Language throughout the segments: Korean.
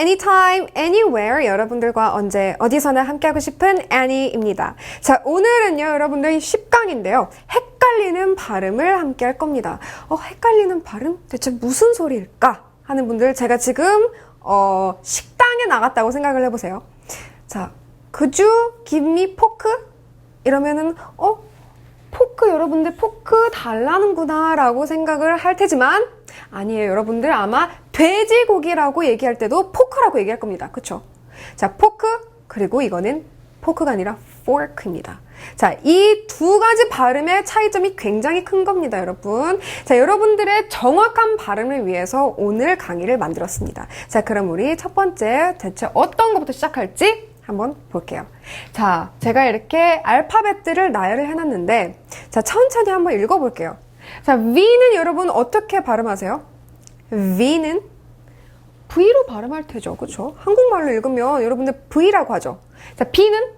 anytime, anywhere 여러분들과 언제 어디서나 함께하고 싶은 Annie입니다. 자, 오늘은요, 여러분들 10강인데요. 헷갈리는 발음을 함께 할 겁니다. 어, 헷갈리는 발음? 대체 무슨 소리일까? 하는 분들 제가 지금 어, 식당에 나갔다고 생각을 해보세요. 자, could you give me pork? 이러면은 어 포크 여러분들 포크 달라는구나 라고 생각을 할 테지만 아니에요 여러분들 아마 돼지고기라고 얘기할 때도 포크라고 얘기할 겁니다 그쵸 자 포크 그리고 이거는 포크가 아니라 fork입니다 자 이 두 가지 발음의 차이점이 굉장히 큰 겁니다 여러분 자 여러분들의 정확한 발음을 위해서 오늘 강의를 만들었습니다 자 그럼 우리 첫 번째 대체 어떤 것부터 시작할지 한번 볼게요. 자, 제가 이렇게 알파벳들을 나열을 해놨는데, 자, 천천히 한번 읽어볼게요. 자, V는 여러분 어떻게 발음하세요? V는 V로 발음할 테죠. 그쵸? 한국말로 읽으면 여러분들 V라고 하죠. 자, B는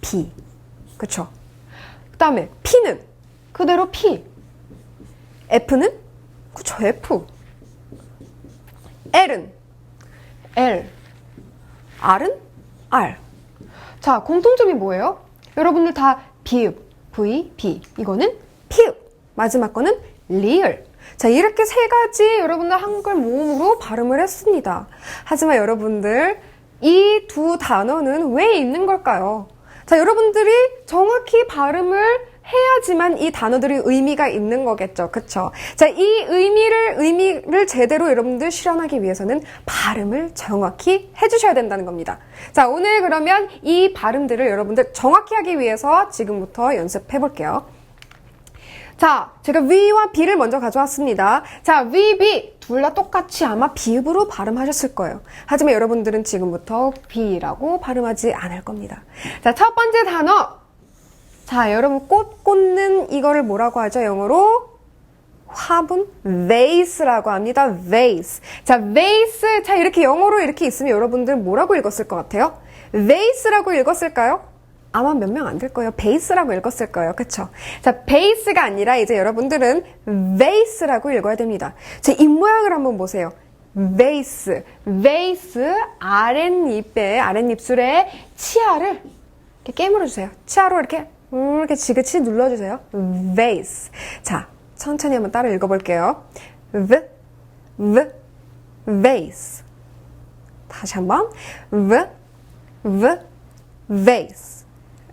B. 그쵸? 그 다음에 P는 그대로 P. F는? 그쵸, F. L은? L. R은? R. 자, 공통점이 뭐예요? 여러분들 다 비읍, V, B. 이거는 피읍. 마지막 거는 리을. 자, 이렇게 세 가지 여러분들 한글 모음으로 발음을 했습니다. 하지만 여러분들, 이 두 단어는 왜 있는 걸까요? 자, 여러분들이 정확히 발음을 해야지만 이 단어들이 의미가 있는 거겠죠. 그쵸? 자, 이 의미를, 의미를 제대로 여러분들 실현하기 위해서는 발음을 정확히 해주셔야 된다는 겁니다. 자, 오늘 그러면 이 발음들을 여러분들 정확히 하기 위해서 지금부터 연습해 볼게요. 자, 제가 V와 B를 먼저 가져왔습니다. 자, V, B 둘 다 똑같이 아마 비읍으로 발음하셨을 거예요. 하지만 여러분들은 지금부터 B라고 발음하지 않을 겁니다. 자, 첫 번째 단어. 자, 여러분 꽃 꽂는 이거를 뭐라고 하죠? 영어로 화분 vase라고 합니다. vase. 자, vase. 자, 이렇게 영어로 이렇게 있으면 여러분들 뭐라고 읽었을 것 같아요? vase라고 읽었을까요? 아마 몇 명 안 될 거예요. 베이스라고 읽었을 거예요. 그쵸? 자, 베이스가 아니라 이제 여러분들은 베이스라고 읽어야 됩니다. 제 입모양을 한번 보세요. 베이스. 베이스 아랫입에, 아랫입술에 치아를 이렇게 깨물어 주세요. 치아로 이렇게, 음, 이렇게 지그치 눌러주세요. 베이스. 자, 천천히 한번 따라 읽어볼게요. v, v, vase. 다시 한번. v, v, vase.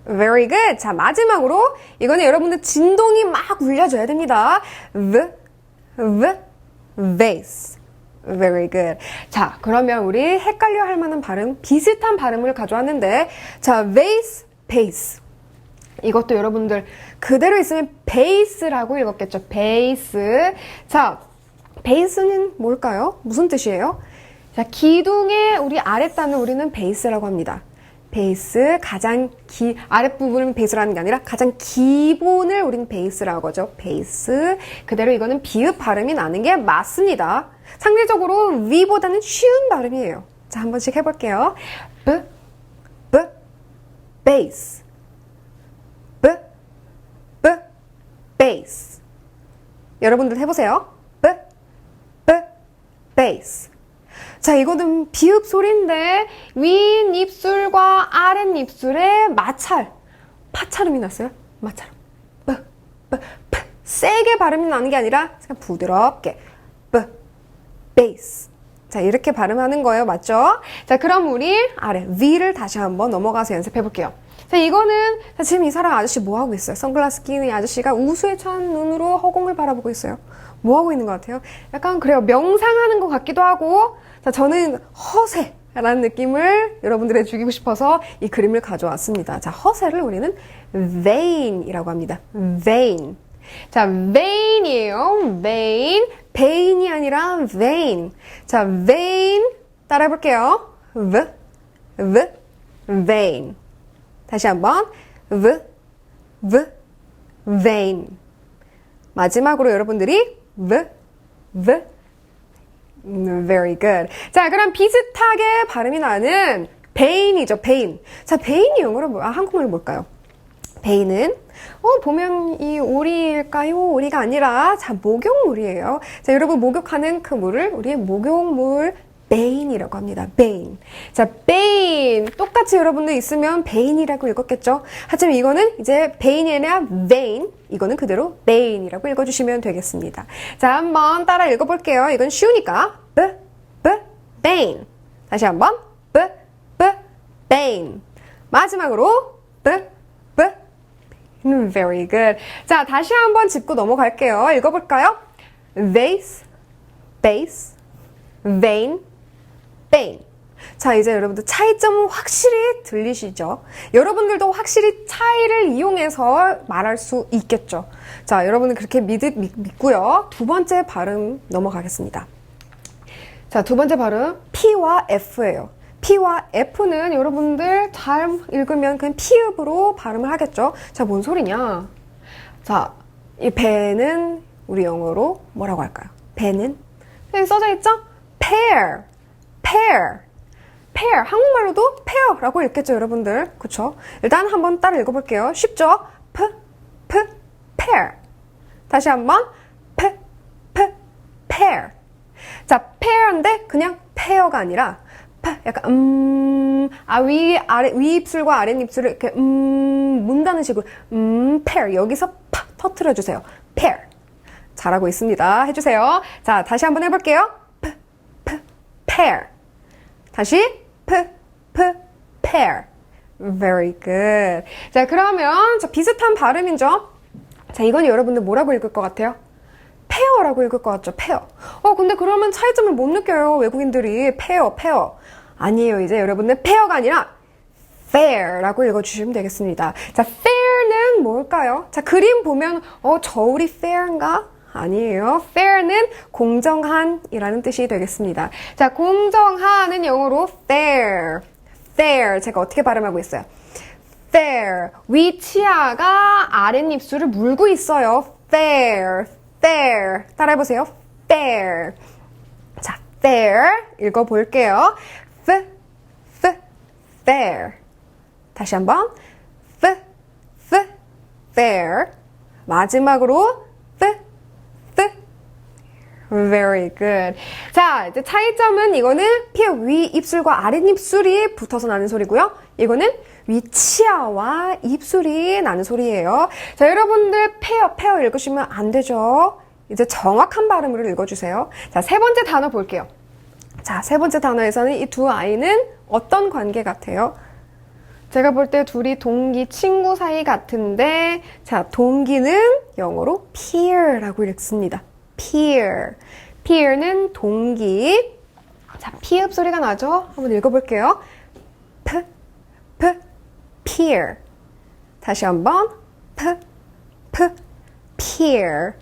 Very good. 자, 마지막으로 이거는 여러분들 진동이 막 울려줘야 됩니다. V, V, vase. Very good. 자, 그러면 우리 헷갈려 할 만한 발음, 비슷한 발음을 가져왔는데, 자, vase, base. 이것도 여러분들 그대로 있으면 베이스라고 읽었겠죠. 베이스. 자, 베이스는 뭘까요? 무슨 뜻이에요? 자, 기둥의 우리 아랫단을 우리는 베이스라고 합니다. 베이스 가장 기 아랫부분은 베이스라는 게 아니라 가장 기본을 우리는 베이스라고 하죠. 베이스 그대로 이거는 비읍 발음이 나는 게 맞습니다. 상대적으로 위보다는 쉬운 발음이에요. 자, 한 번씩 해 볼게요. b, b, 베이스, b, b, 베이스. 여러분들 해 보세요. b, b, 베이스. 자, 이거는 비읍 소리인데 윗 입술과 아랫 입술에 마찰, 파찰음이 났어요. 마찰음. 뿌, 뿌, 푸. 세게 발음이 나는 게 아니라 그냥 부드럽게 뿌, 베이스. 자, 이렇게 발음하는 거예요. 맞죠? 자, 그럼 우리 아래 위를 다시 한번 넘어가서 연습해 볼게요. 자, 이거는 자, 지금 이 사람 아저씨 뭐 하고 있어요? 선글라스 끼는 이 아저씨가 우수에 찬 눈으로 허공을 바라보고 있어요. 뭐 하고 있는 것 같아요? 약간 그래요. 명상하는 것 같기도 하고 자, 저는 허세 라는 느낌을 여러분들에 주기고 싶어서 이 그림을 가져왔습니다. 자, 허세를 우리는 vain이라고 합니다. vain. 자, vain이에요. vain. vain이 아니라 vain. 자, vain. 따라 해볼게요. v, v, vain. 다시 한번. v, v, vain. 마지막으로 여러분들이 v, v, 음, Very good. 자, 그럼 비슷하게 발음이 나는 베인이죠, 베인. 자, 베인이 영어로, 뭐, 아, 한국말로 뭘까요? 베인은, 어, 보면 이 오리일까요? 오리가 아니라, 자, 목욕물이에요. 자, 여러분, 목욕하는 그 물을 우리의 목욕물 bane이라고 합니다. bane. 자, bane. 똑같이 여러분들 있으면 bane이라고 읽었겠죠? 하지만 이거는 이제 bane이 아니라 vein. 이거는 그대로 bane이라고 읽어주시면 되겠습니다. 자, 한번 따라 읽어볼게요. 이건 쉬우니까. b, b, bane. 다시 한번. b, b, bane. 마지막으로. b, b, 음, very good. 자, 다시 한번 짚고 넘어갈게요. 읽어볼까요? vase, base, vein, bane. 자, 이제 여러분들 차이점 확실히 들리시죠? 여러분들도 확실히 차이를 이용해서 말할 수 있겠죠? 자, 여러분은 그렇게 믿, 믿, 믿고요. 두 번째 발음 넘어가겠습니다. 자, 두 번째 발음 P와 F예요. P와 F는 여러분들 잘 읽으면 그냥 피읍으로 발음을 하겠죠. 자, 뭔 소리냐? 자, 이 배는 우리 영어로 뭐라고 할까요? 배는 써져 있죠? pair, pair, pair. 한국말로도 pair라고 읽겠죠, 여러분들. 그쵸? 일단 한번 따라 읽어볼게요. 쉽죠? p, p, pair. 다시 한번 p, p, pair. 자, pair인데 그냥 pair가 아니라 파, 약간 음, 아, 위, 아래, 위 입술과 아랫 입술을 이렇게 음, 문다는 식으로 음, pair. 여기서 파 터트려 주세요. pair. 잘하고 있습니다. 해주세요. 자, 다시 한번 해볼게요. p, p, pair. 다시 p, p, pair. Very good. 자, 그러면 자, 비슷한 발음이죠? 자, 이건 여러분들 뭐라고 읽을 것 같아요? 페어라고 읽을 것 같죠? 페어. 어, 근데 그러면 차이점을 못 느껴요. 외국인들이 페어, 페어. 아니에요. 이제 여러분들 페어가 아니라 fair라고 읽어주시면 되겠습니다. 자, fair는 뭘까요? 자, 그림 보면 어, 저울이 fair인가? 아니에요. fair는 공정한이라는 뜻이 되겠습니다. 자, 공정한은 영어로 fair. fair. 제가 어떻게 발음하고 있어요? fair. 위 치아가 아랫입술을 물고 있어요. fair. fair. 따라해보세요. fair. 자, fair. 읽어볼게요. f, f, fair. 다시 한번. f, f, fair. 마지막으로 Very good. 자, 이제 차이점은 이거는 피의 위 입술과 아랫 입술이 붙어서 나는 소리고요. 이거는 위 치아와 입술이 나는 소리예요. 자, 여러분들 페어 페어 읽으시면 안 되죠. 이제 정확한 발음으로 읽어주세요. 자, 세 번째 단어 볼게요. 자, 세 번째 단어에서는 이 두 아이는 어떤 관계 같아요? 제가 볼 때 둘이 동기 친구 사이 같은데, 자, 동기는 영어로 peer라고 읽습니다. Peer. peer는 동기. 자, 피읍 소리가 나죠? 한번 읽어볼게요. p, p, peer. 다시 한번 p, p, peer.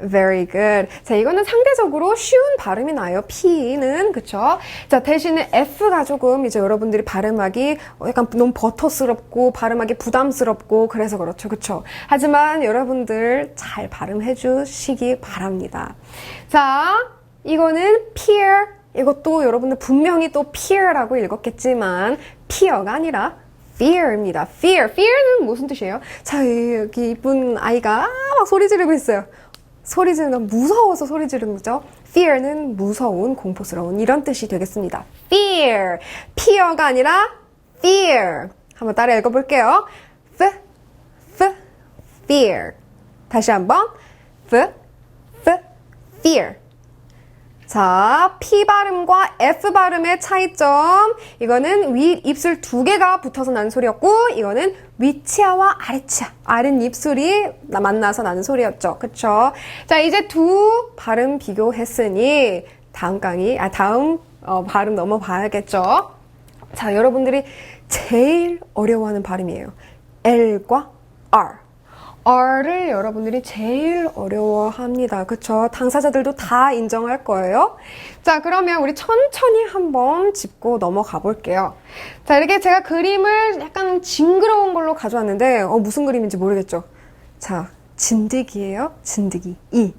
Very good. 자, 이거는 상대적으로 쉬운 발음이 나요. P는, 그쵸? 자, 대신에 F가 조금 이제 여러분들이 발음하기 약간 너무 버터스럽고 발음하기 부담스럽고 그래서 그렇죠. 그쵸? 하지만 여러분들 잘 발음해 주시기 바랍니다. 자, 이거는 peer. 이것도 여러분들 분명히 또 peer라고 읽었겠지만 peer가 아니라 fear입니다. fear. fear는 무슨 뜻이에요? 자, 여기 이쁜 아이가 막 소리 지르고 있어요. 소리 지르는 무서워서 소리 지르는 거죠. fear는 무서운, 공포스러운 이런 뜻이 되겠습니다. fear. fear가 아니라 fear. 한번 따라 읽어볼게요. f, f, fear. 다시 한번 f, f, fear. 자, P 발음과 F 발음의 차이점. 이거는 위 입술 두 개가 붙어서 나는 소리였고, 이거는 위치아와 아래치아, 아랫 입술이 만나서 나는 소리였죠. 그쵸? 자, 이제 두 발음 비교했으니, 다음 강의, 아, 다음 어, 발음 넘어봐야겠죠? 자, 여러분들이 제일 어려워하는 발음이에요. L과 R. R를 여러분들이 제일 어려워합니다. 그쵸? 당사자들도 다 인정할 거예요. 자, 그러면 우리 천천히 한번 짚고 넘어가 볼게요. 자, 이렇게 제가 그림을 약간 징그러운 걸로 가져왔는데, 어, 무슨 그림인지 모르겠죠? 자, 진드기예요. 진드기. 이.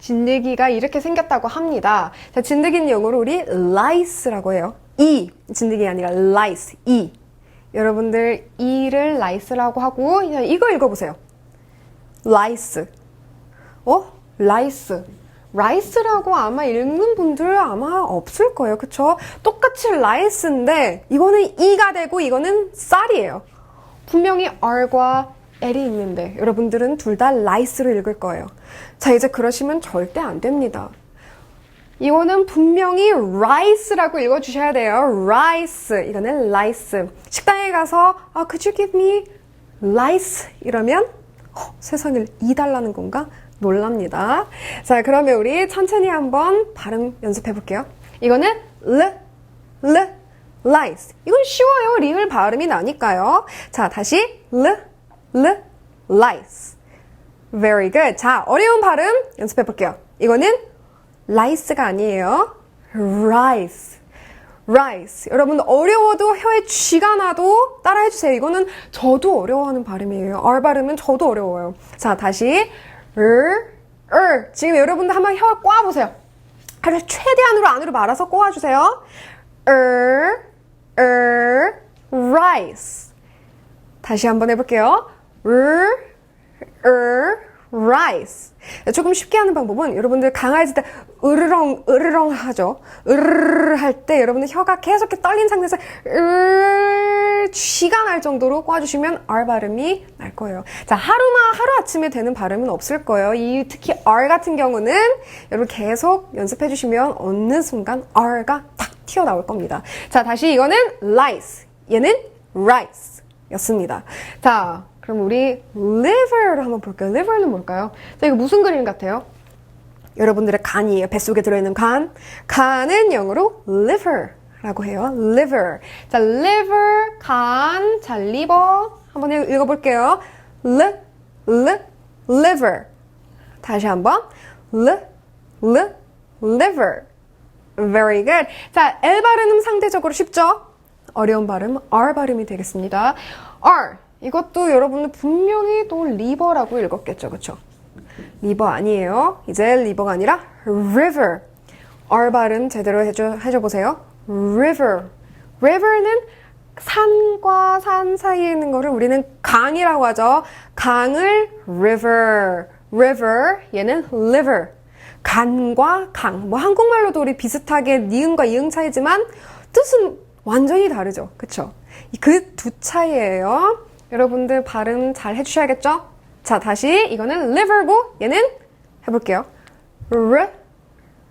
진드기가 이렇게 생겼다고 합니다. 자, 진드기는 영어로 우리 lice라고 해요. 이. 진드기가 아니라 lice. 이. 여러분들 이를 lice라고 하고, 이거 읽어보세요. 라이스. 어? 라이스. 라이스라고 아마 읽는 분들 아마 없을 거예요. 그쵸? 똑같이 라이스인데 이거는 이가 되고 이거는 쌀이에요. 분명히 R과 L이 있는데 여러분들은 둘 다 라이스로 읽을 거예요. 자, 이제 그러시면 절대 안 됩니다. 이거는 분명히 rice라고 읽어주셔야 돼요. rice. 이거는 rice. 식당에 가서 아, could you give me rice? 이러면 어, 세상을 2달라는 건가? 놀랍니다. 자, 그러면 우리 천천히 한번 발음 연습해 볼게요. 이거는 l, l, rice. 이건 쉬워요. 리을 발음이 나니까요. 자, 다시 l, l, rice. Very good. 자, 어려운 발음 연습해 볼게요. 이거는 라이스가 아니에요. rice. Rice. 여러분 어려워도 혀에 쥐가 나도 따라해 주세요. 이거는 저도 어려워하는 발음이에요. R 발음은 저도 어려워요. 자, 다시 er, er. 지금 여러분들 한번 혀꽈 보세요. 혀를 최대한으로 안으로 말아서 꼬아 주세요. er, er, rice. 다시 한번 해볼게요. er, er, rice. 조금 쉽게 하는 방법은 여러분들 강아지 때 으르렁 으르렁 하죠. 으르르 할 때 여러분들 혀가 계속 이렇게 떨린 상태에서 으 쥐가 날 정도로 꽈주시면 R 발음이 날 거예요. 자 하루나 하루 아침에 되는 발음은 없을 거예요. 이 특히 R 같은 경우는 여러분 계속 연습해 주시면 어느 순간 R가 탁 튀어나올 겁니다. 자 다시 이거는 rice 얘는 rice 였습니다. 자 그럼 우리 liver를 한번 볼까요? liver는 뭘까요? 자, 이거 무슨 그림 같아요? 여러분들의 간이에요. 뱃속에 들어있는 간. 간은 영어로 liver라고 해요. liver. 자, liver, 간, 자, liver. 한번 읽어볼게요. l, l, liver. 다시 한번. l, l, liver. Very good. 자, L 발음은 상대적으로 쉽죠? 어려운 발음, R 발음이 되겠습니다. R. 이것도 여러분은 분명히 또 리버라고 읽었겠죠, 그쵸? 리버 아니에요. 이제 리버가 아니라 river. R 발음 제대로 해줘, 해줘 보세요. river. river는 산과 산 사이에 있는 거를 우리는 강이라고 하죠. 강을 river. river. 얘는 liver. 간과 강. 뭐 한국말로도 우리 비슷하게 니은과 이응 차이지만 뜻은 완전히 다르죠. 그쵸? 그 두 차이예요. 여러분들 발음 잘 해주셔야겠죠? 자, 다시 이거는 liver고 얘는 해볼게요. r,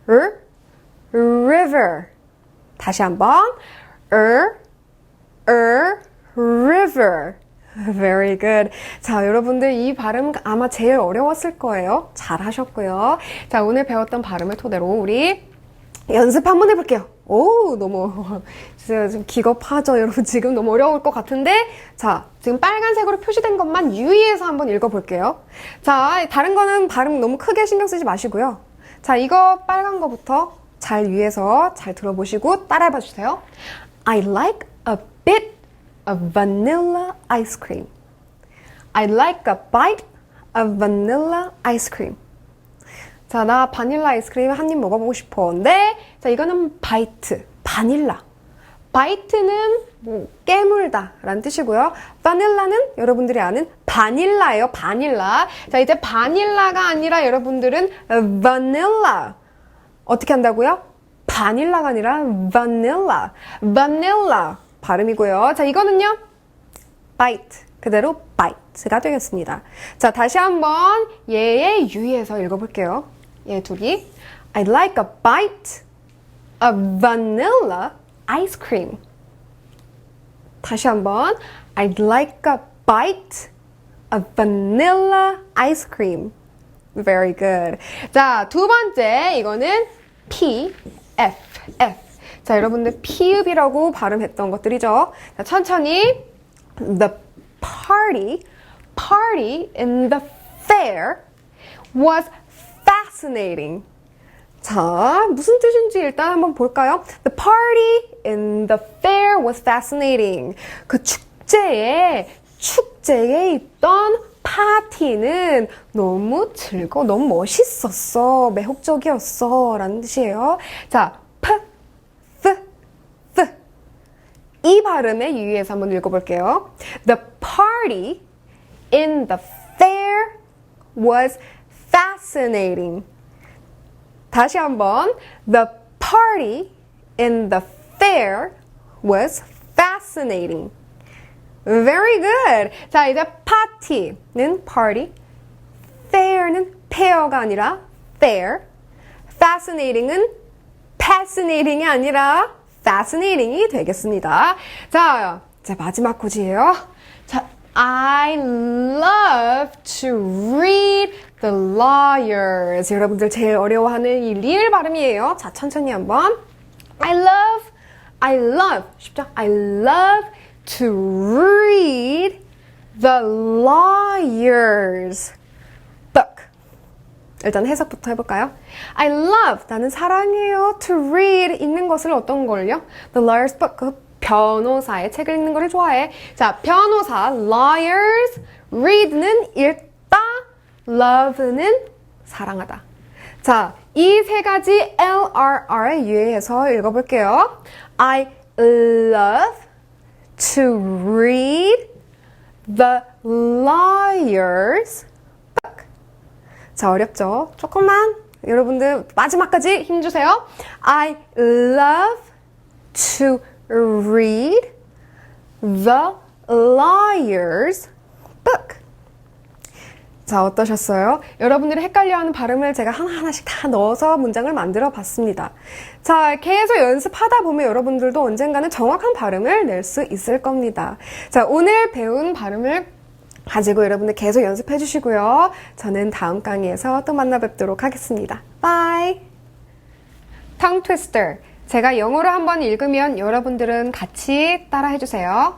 r, river. 다시 한번 er, er, river. Very good. 자, 여러분들 이 발음 아마 제일 어려웠을 거예요. 잘 하셨고요. 자, 오늘 배웠던 발음을 토대로 우리 연습 한번 해볼게요. 오, 너무, 진짜 좀 기겁하죠? 여러분 지금 너무 어려울 것 같은데. 자, 지금 빨간색으로 표시된 것만 유의해서 한번 읽어볼게요. 자, 다른 거는 발음 너무 크게 신경 쓰지 마시고요. 자, 이거 빨간 거부터 잘 유의해서 잘 들어보시고 따라해봐 주세요. I like a bit of vanilla ice cream. I like a bite of vanilla ice cream. 자, 나 바닐라 아이스크림 한 입 먹어보고 싶어. 근데, 자, 이거는 바이트, 바닐라. 바이트는 뭐 깨물다 라는 뜻이고요. 바닐라는 여러분들이 아는 바닐라예요. 바닐라. 자, 이제 바닐라가 아니라 여러분들은 바닐라. 어떻게 한다고요? 바닐라가 아니라 바닐라. 바닐라 발음이고요. 자, 이거는요. 바이트. 그대로 바이트가 되겠습니다. 자, 다시 한번 얘의 유의해서 읽어볼게요. 얘 둘이. I'd like a bite of vanilla ice cream. 다시 한번. I'd like a bite of vanilla ice cream. Very good. 자, 두 번째, 이거는 P, F, F. 자, 여러분들 피읍이라고 발음했던 것들이죠. 자, 천천히. The party, party in the fair was fascinating. 자, 무슨 뜻인지 일단 한번 볼까요? The party in the fair was fascinating. 그 축제에, 축제에 있던 파티는 너무 즐거워, 너무 멋있었어, 매혹적이었어, 라는 뜻이에요. 자, P, F, F. 이 발음에 유의해서 한번 읽어볼게요. The party in the fair was fascinating. 다시 한번. The party in the fair was fascinating. Very good. 자, 이제 party는 party, fair는 fair가 아니라 fair, fascinating은 fascinating이 아니라 fascinating이 되겠습니다. 자, 이제 마지막 고지예요. 자, I love to read the lawyers. 여러분들 제일 어려워하는 이 리을 발음이에요. 자, 천천히 한번. I love, I love, 쉽죠? I love to read the lawyers book. 일단 해석부터 해볼까요? I love, 나는 사랑해요. To read, 읽는 것을 어떤 걸요? The lawyer's book, 그 변호사의 책을 읽는 것을 좋아해. 자, 변호사, lawyers, read는 읽다, love는 사랑하다. 자, 이 세 가지 LRR에 유의해서 읽어볼게요. I love to read the lawyer's book. 자, 어렵죠? 조금만 여러분들 마지막까지 힘주세요. I love to read the lawyer's book. 자, 어떠셨어요? 여러분들이 헷갈려하는 발음을 제가 하나하나씩 다 넣어서 문장을 만들어 봤습니다. 자, 계속 연습하다 보면 여러분들도 언젠가는 정확한 발음을 낼 수 있을 겁니다. 자, 오늘 배운 발음을 가지고 여러분들 계속 연습해 주시고요. 저는 다음 강의에서 또 만나 뵙도록 하겠습니다. 바이! tongue twister. 제가 영어로 한번 읽으면 여러분들은 같이 따라 해주세요.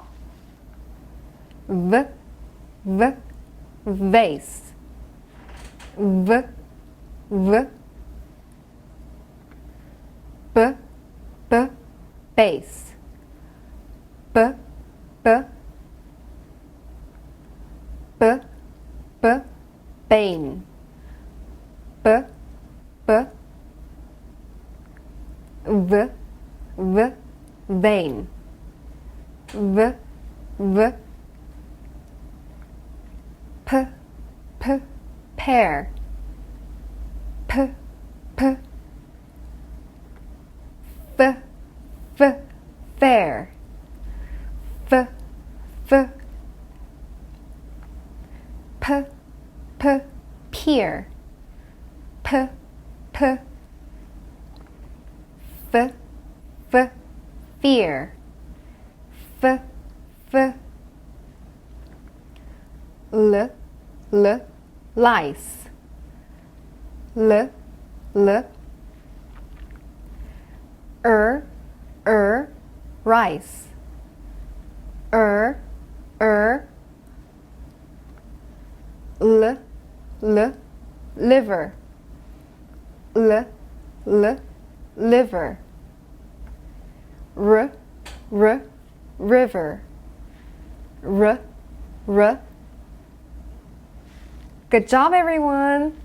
v, v, vez. V, v. P, p, pez. P, p. P, p, pain. P, p. V, v, vein. V, v, p, p, pear. p, p, f, f, fair. f, f, p, p, peer. p, p, f, f, fear. f, f, l, l, lice. l, l, er, er, rice. er, er, l, l, liver. l, l, liver. R, r, river. R, r. Good job, everyone.